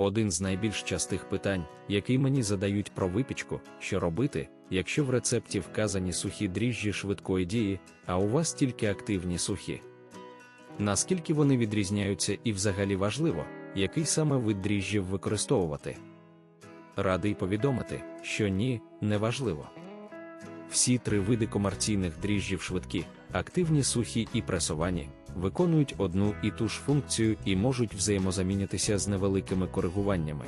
Один з найбільш частих питань, який мені задають про випічку, що робити, якщо в рецепті вказані сухі дріжджі швидкої дії, а у вас тільки активні сухі. Наскільки вони відрізняються і взагалі важливо, який саме вид дріжджів використовувати? Радий повідомити, що ні, не важливо. Всі три види комерційних дріжджів швидкі, активні сухі і пресовані, виконують одну і ту ж функцію і можуть взаємозамінятися з невеликими коригуваннями.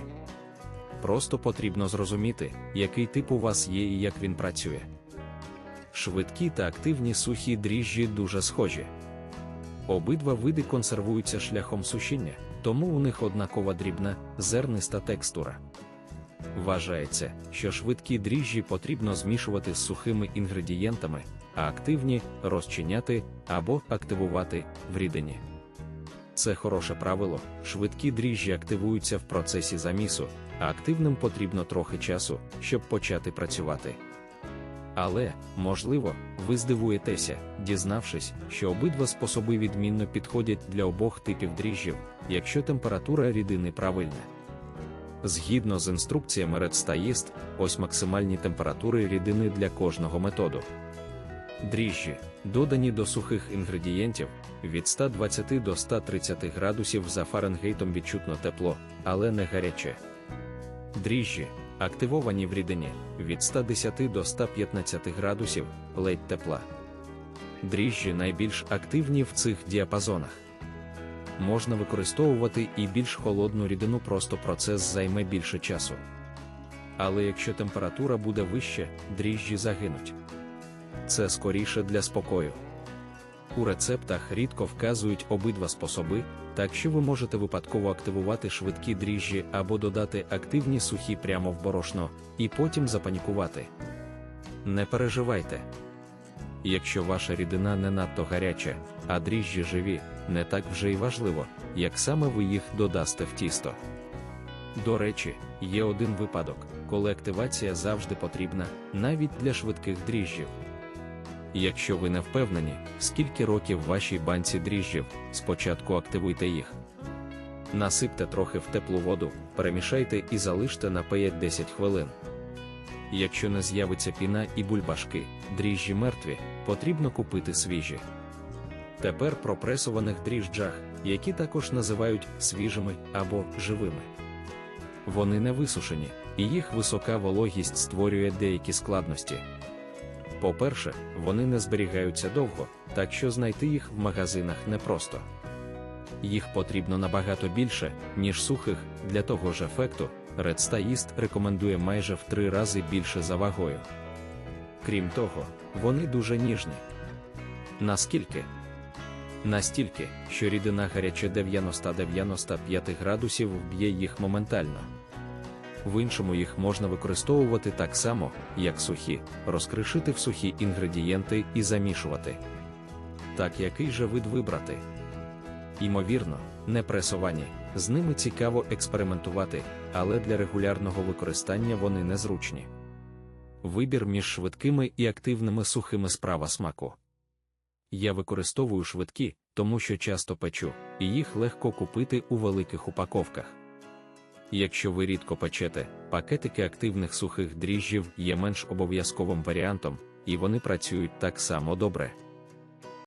Просто потрібно зрозуміти, який тип у вас є і як він працює. Швидкі та активні сухі дріжджі дуже схожі. Обидва види консервуються шляхом сушіння, тому у них однакова дрібна, зерниста текстура. Вважається, що швидкі дріжджі потрібно змішувати з сухими інгредієнтами, а активні розчиняти або активувати в рідині. Це хороше правило, швидкі дріжджі активуються в процесі замісу, а активним потрібно трохи часу, щоб почати працювати. Але, можливо, ви здивуєтеся, дізнавшись, що обидва способи відмінно підходять для обох типів дріжджів, якщо температура рідини правильна. Згідно з інструкціями Red ось максимальні температури рідини для кожного методу. Дріжджі, додані до сухих інгредієнтів, від 120 до 130 градусів за Фаренгейтом відчутно тепло, але не гаряче. Дріжджі, активовані в рідині, від 110 до 115 градусів, ледь тепла. Дріжджі найбільш активні в цих діапазонах. Можна використовувати і більш холодну рідину, просто процес займе більше часу. Але якщо температура буде вища, дріжджі загинуть. Це скоріше для спокою. У рецептах рідко вказують обидва способи, так що ви можете випадково активувати швидкі дріжджі або додати активні сухі прямо в борошно, і потім запанікувати. Не переживайте. Якщо ваша рідина не надто гаряча, а дріжджі живі, не так вже й важливо, як саме ви їх додасте в тісто. До речі, є один випадок, коли активація завжди потрібна, навіть для швидких дріжджів. Якщо ви не впевнені, скільки років в вашій банці дріжджів, спочатку активуйте їх. Насипте трохи в теплу воду, перемішайте і залиште на 5-10 хвилин. Якщо не з'явиться піна і бульбашки, дріжджі мертві, потрібно купити свіжі. Тепер про пресованих дріжджах, які також називають свіжими або живими. Вони не висушені, і їх висока вологість створює деякі складності. По-перше, вони не зберігаються довго, так що знайти їх в магазинах непросто. Їх потрібно набагато більше, ніж сухих, для того ж ефекту, Red Yeast рекомендує майже в три рази більше за вагою. Крім того, вони дуже ніжні. Наскільки? Настільки, що рідина гаряче 90-95 градусів вб'є їх моментально. В іншому їх можна використовувати так само, як сухі, розкришити в сухі інгредієнти і замішувати. Так який же вид вибрати? Ймовірно, не пресовані, з ними цікаво експериментувати, але для регулярного використання вони незручні. Вибір між швидкими і активними сухими справа смаку. Я використовую швидкі, тому що часто печу, і їх легко купити у великих упаковках. Якщо ви рідко печете, пакетики активних сухих дріжджів є менш обов'язковим варіантом, і вони працюють так само добре.